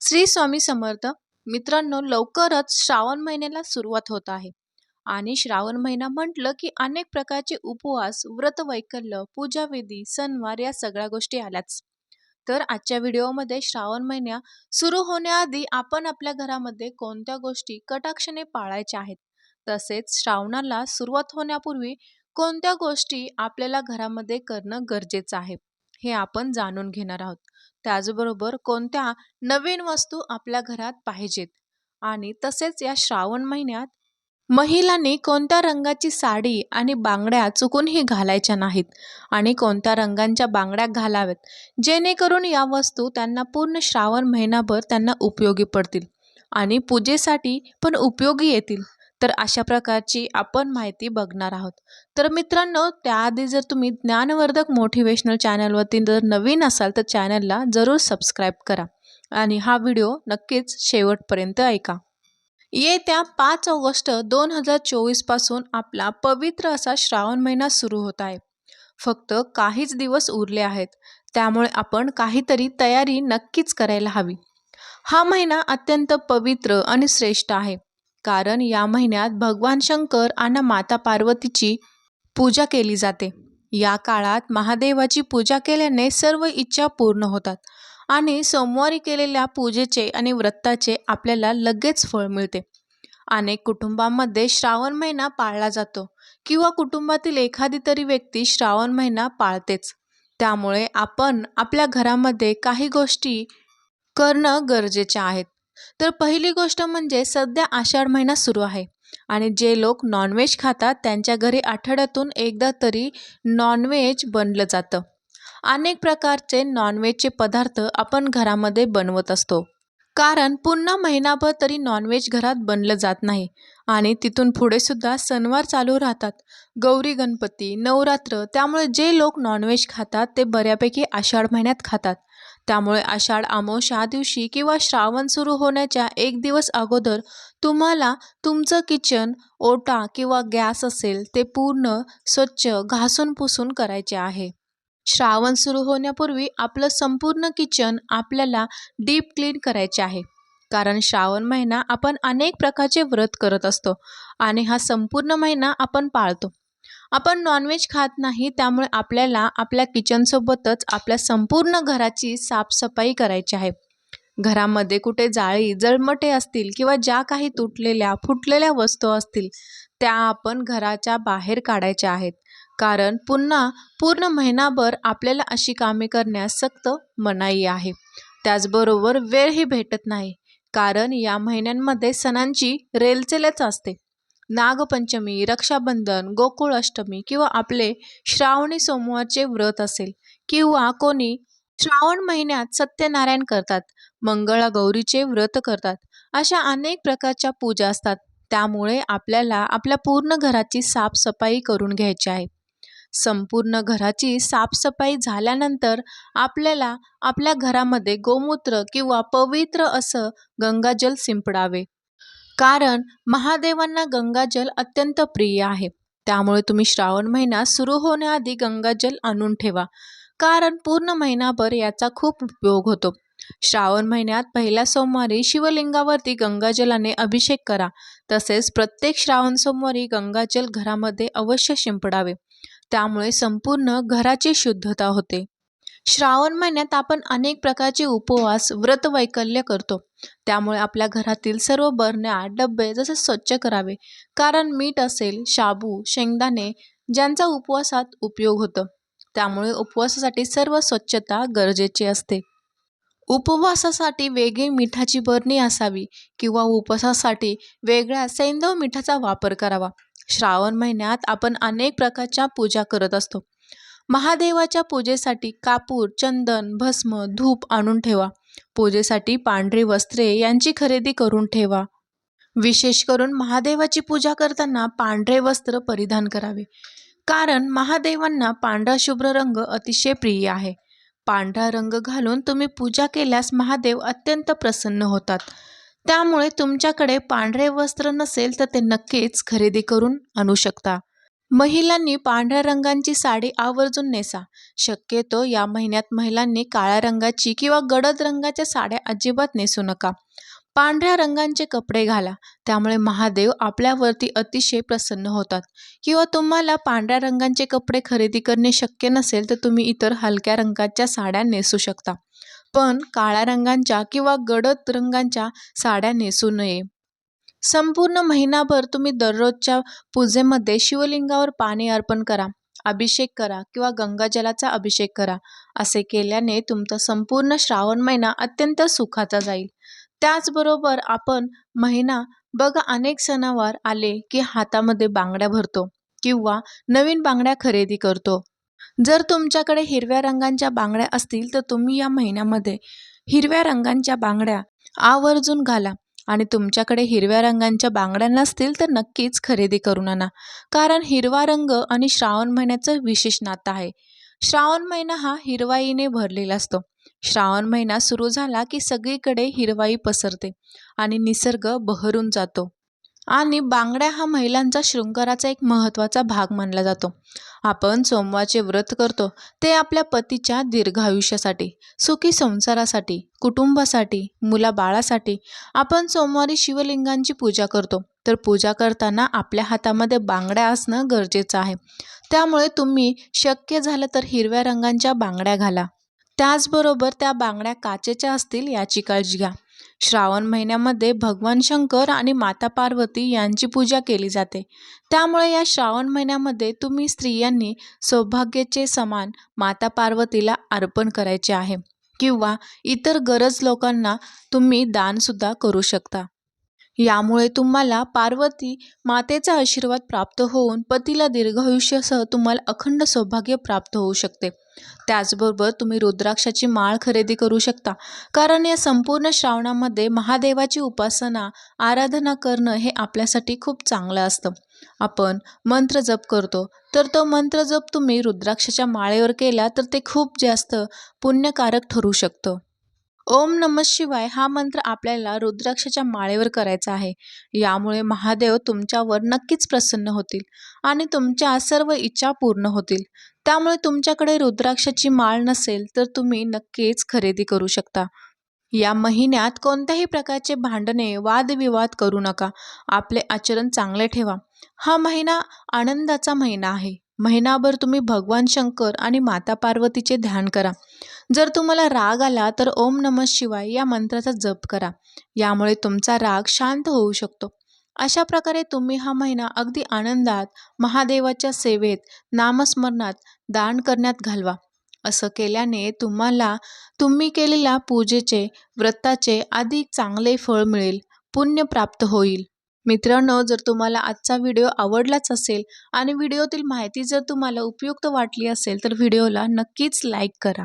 श्री स्वामी समर्थ मित्रांनो लवकरच श्रावण महिन्याला सुरुवात होत आहे. आणि श्रावण महिना म्हटलं की अनेक प्रकारचे उपवास व्रत वैकल्य पूजाविधी सणवार या सगळ्या गोष्टी आल्याच. तर आजच्या व्हिडिओमध्ये श्रावण महिन्या सुरू होण्याआधी आपण आपल्या घरामध्ये कोणत्या गोष्टी कटाक्षने पाळायच्या आहेत? तसेच श्रावणाला सुरुवात होण्यापूर्वी कोणत्या गोष्टी आपल्याला घरामध्ये करणं गरजेचं आहे? हे आपण जाणून घेणार आहोत. त्याचबरोबर कोणत्या नवीन वस्तू आपल्या घरात पाहिजेत? आणि तसेच या श्रावण महिन्यात महिलांनी कोणत्या रंगाची साडी आणि बांगड्या चुकूनही घालायच्या नाहीत? आणि कोणत्या रंगांच्या बांगड्या घालाव्यात? जेणेकरून या वस्तू त्यांना पूर्ण श्रावण महिनाभर त्यांना उपयोगी पडतील. आणि पूजेसाठी पण उपयोगी येतील. तर अशा प्रकारची आपण माहिती बघणार आहोत. तर मित्रांनो त्याआधी जर तुम्ही ज्ञानवर्धक मोटिवेशनल चॅनलवरती जर नवीन असाल तर चॅनलला जरूर सबस्क्राईब करा आणि हा व्हिडिओ नक्कीच शेवटपर्यंत ऐका. येत्या पाच ऑगस्ट दोन हजार चोवीसपासून आपला पवित्र असा श्रावण महिना सुरू होत आहे. फक्त काहीच दिवस उरले आहेत. त्यामुळे आपण काहीतरी तयारी नक्कीच करायला हवी. हा महिना अत्यंत पवित्र आणि श्रेष्ठ आहे. कारण या महिन्यात भगवान शंकर आणि माता पार्वतीची पूजा केली जाते. या काळात महादेवाची पूजा केल्याने सर्व इच्छा पूर्ण होतात आणि सोमवारी केलेल्या पूजेचे आणि व्रताचे आपल्याला लगेच फळ मिळते. अनेक कुटुंबांमध्ये श्रावण महिना पाळला जातो किंवा कुटुंबातील एखादी तरी व्यक्ती श्रावण महिना पाळतेच. त्यामुळे आपण आपल्या घरामध्ये काही गोष्टी करणं गरजेच्या आहेत तर पहिली गोष्ट म्हणजे सध्या आषाढ महिना सुरू आहे आणि जे लोक नॉनव्हेज खातात त्यांच्या घरी आठवड्यातून एकदा तरी नॉनव्हेज बनलं जातं. अनेक प्रकारचे नॉनव्हेजचे पदार्थ आपण घरामध्ये बनवत असतो. कारण पुन्हा महिनाभर तरी नॉनव्हेज घरात बनलं जात नाही आणि तिथून पुढेसुद्धा सणवार चालू राहतात. गौरी गणपती नवरात्र त्यामुळे जे लोक नॉनव्हेज खातात ते बऱ्यापैकी आषाढ महिन्यात खातात. त्यामुळे आषाढ अमावस्या दिवशी किंवा श्रावण सुरू होण्याच्या एक दिवस अगोदर तुम्हाला तुमचं किचन ओटा किंवा गॅस असेल ते पूर्ण स्वच्छ घासून पुसून करायचे आहे. श्रावण सुरू होण्यापूर्वी आपलं संपूर्ण किचन आपल्याला डीप क्लीन करायचे आहे. कारण श्रावण महिना आपण अनेक प्रकारचे व्रत करत असतो आणि हा संपूर्ण महिना आपण पाळतो. आपण नॉनव्हेज खात नाही त्यामुळे आपल्याला आपल्या किचनसोबतच आपल्या संपूर्ण घराची साफसफाई करायची आहे. घरामध्ये कुठे जाळी जळमटे असतील किंवा ज्या काही तुटलेल्या फुटलेल्या वस्तू असतील त्या आपण घराच्या बाहेर काढायच्या आहेत. कारण पुन्हा पूर्ण महिनाभर आपल्याला अशी कामे करण्यास सक्त मनाई आहे. त्याचबरोबर वेळही भेटत नाही. कारण या महिन्यांमध्ये सणांची रेलचेलच असते. नागपंचमी रक्षाबंधन गोकुळाष्टमी किंवा आपले श्रावणी सोमवारचे व्रत असेल किंवा कोणी श्रावण महिन्यात सत्यनारायण करतात मंगळागौरीचे व्रत करतात अशा अनेक प्रकारच्या पूजा असतात. त्यामुळे आपल्याला आपल्या पूर्ण घराची साफसफाई करून घ्यायची आहे. संपूर्ण घराची साफसफाई झाल्यानंतर आपल्याला आपल्या घरामध्ये गोमूत्र किंवा पवित्र असं गंगाजल शिंपडावे. कारण महादेवांना गंगाजल अत्यंत प्रिय आहे. त्यामुळे तुम्ही श्रावण महिना सुरू होण्याआधी गंगाजल आणून ठेवा. कारण पूर्ण महिनाभर याचा खूप उपयोग होतो. श्रावण महिन्यात पहिल्या सोमवारी शिवलिंगावरती गंगाजलाने अभिषेक करा. तसेच प्रत्येक श्रावण सोमवारी गंगाजल घरामध्ये अवश्य शिंपडावे. त्यामुळे संपूर्ण घराची शुद्धता होते. श्रावण महिन्यात आपण अनेक प्रकारचे उपवास व्रत वैकल्य करतो. त्यामुळे आपल्या घरातील सर्व बरण्या डबे जसे स्वच्छ करावे. कारण मीठ असेल शाबू शेंगदाणे ज्यांचा उपवासात उपयोग होतो. त्यामुळे उपवासासाठी सर्व स्वच्छता गरजेची असते. उपवासासाठी वेगळी मिठाची बरणी असावी किंवा उपवासासाठी वेगळ्या सैंदव मिठाचा वापर करावा. श्रावण महिन्यात आपण अनेक प्रकारच्या पूजा करत असतो. महादेवाच्या पूजेसाठी कापूर चंदन भस्म धूप आणून ठेवा. पूजेसाठी पांढरी वस्त्रे यांची खरेदी करून ठेवा. विशेष करून महादेवाची पूजा करताना पांढरे वस्त्र परिधान करावे. कारण महादेवांना पांढरा शुभ्र रंग अतिशय प्रिय आहे. पांढरा रंग घालून तुम्ही पूजा केल्यास महादेव अत्यंत प्रसन्न होतात. त्यामुळे तुमच्याकडे पांढरे वस्त्र नसेल तर ते नक्कीच खरेदी करून आणू शकता. महिलांनी पांढऱ्या रंगांची साडी आवर्जून नेसा. शक्यतो या महिन्यात महिलांनी काळ्या रंगाची किंवा गडद रंगाच्या साड्या अजिबात नेसू नका. पांढऱ्या रंगांचे कपडे घाला. त्यामुळे महादेव आपल्यावरती अतिशय प्रसन्न होतात. किंवा तुम्हाला पांढऱ्या रंगांचे कपडे खरेदी करणे शक्य नसेल तर तुम्ही इतर हलक्या रंगाच्या साड्या नेसू शकता. पण काळ्या रंगांच्या किंवा गडद रंगांच्या साड्या नेसू नये. संपूर्ण महिनाभर तुम्ही दररोजच्या पूजेमध्ये शिवलिंगावर पाणी अर्पण करा अभिषेक करा किंवा गंगाजलाचा अभिषेक करा. असे केल्याने तुमचा संपूर्ण श्रावण महिना अत्यंत सुखाचा जाईल. त्याचबरोबर आपण महिना बघा अनेक सणावार आले की हातामध्ये बांगड्या भरतो किंवा नवीन बांगड्या खरेदी करतो. जर तुमच्याकडे हिरव्या रंगांच्या बांगड्या असतील तर तुम्ही या महिन्यामध्ये हिरव्या रंगांच्या बांगड्या आवर्जून घाला. आणि तुमच्याकडे हिरव्या रंगांच्या बांगड्या नसतील तर नक्कीच खरेदी करून आणा. कारण हिरवा रंग आणि श्रावण महिन्याचं विशेष नातं आहे. श्रावण महिना हा हिरवाईने भरलेला असतो. श्रावण महिना सुरू झाला की सगळीकडे हिरवाई पसरते आणि निसर्ग बहरून जातो. आणि बांगड्या हा महिलांचा शृंगाराचा एक महत्त्वाचा भाग मानला जातो. आपण सोमवारचे व्रत करतो ते आपल्या पतीच्या दीर्घायुष्यासाठी सुखी संसारासाठी कुटुंबासाठी मुलाबाळासाठी. आपण सोमवारी शिवलिंगांची पूजा करतो तर पूजा करताना आपल्या हातामध्ये बांगड्या असणं गरजेचं आहे. त्यामुळे तुम्ही शक्य झालं तर हिरव्या रंगांच्या बांगड्या घाला. त्याचबरोबर त्या बांगड्या काचेच्या असतील याची काळजी घ्या. श्रावण महिन्यामध्ये भगवान शंकर आणि माता पार्वती यांची पूजा केली जाते. त्यामुळे या श्रावण महिन्यामध्ये तुम्ही स्त्रियांनी सौभाग्याचे समान माता पार्वतीला अर्पण करायचे आहे किंवा इतर गरज लोकांना तुम्ही दानसुद्धा करू शकता. यामुळे तुम्हाला पार्वती मातेचा आशीर्वाद प्राप्त होऊन पतीला दीर्घायुष्यासह तुम्हाला अखंड सौभाग्य प्राप्त होऊ शकते. त्याचबरोबर तुम्ही रुद्राक्षाची माळ खरेदी करू शकता. कारण या संपूर्ण श्रावणामध्ये महादेवाची उपासना आराधना करणं हे आपल्यासाठी खूप चांगलं असतं. आपण मंत्र जप करतो. तर तो मंत्र जप तुम्ही रुद्राक्षाच्या माळेवर केला तर ते खूप जास्त पुण्यकारक ठरू शकतं. ओम नम शिवाय हा मंत्र आपल्याला रुद्राक्षाच्या माळेवर करायचा आहे. यामुळे महादेव तुमच्यावर नक्कीच प्रसन्न होतील आणि तुमच्या सर्व इच्छा पूर्ण होतील. त्यामुळे तुमच्याकडे रुद्राक्षाची माळ नसेल तर तुम्ही नक्कीच खरेदी करू शकता. या महिन्यात कोणत्याही प्रकारचे भांडणे वादविवाद करू नका. आपले आचरण चांगले ठेवा. हा महिना आनंदाचा महिना आहे. महिनाभर तुम्ही भगवान शंकर आणि माता पार्वतीचे ध्यान करा. जर तुम्हाला राग आला तर ओम नम शिवाय या मंत्राचा जप करा. यामुळे तुमचा राग शांत होऊ शकतो. अशा प्रकारे तुम्ही हा महिना अगदी आनंदात महादेवाच्या सेवेत नामस्मरणात दान करण्यात घालवा. असं केल्याने तुम्हाला तुम्ही केलेल्या पूजेचे व्रताचे अधिक चांगले फळ मिळेल पुण्य प्राप्त होईल. मित्रांनो जर तुम्हाला आजचा व्हिडिओ आवडलाच असेल आणि व्हिडिओतील माहिती जर तुम्हाला उपयुक्त वाटली असेल तर व्हिडिओला नक्कीच लाईक करा.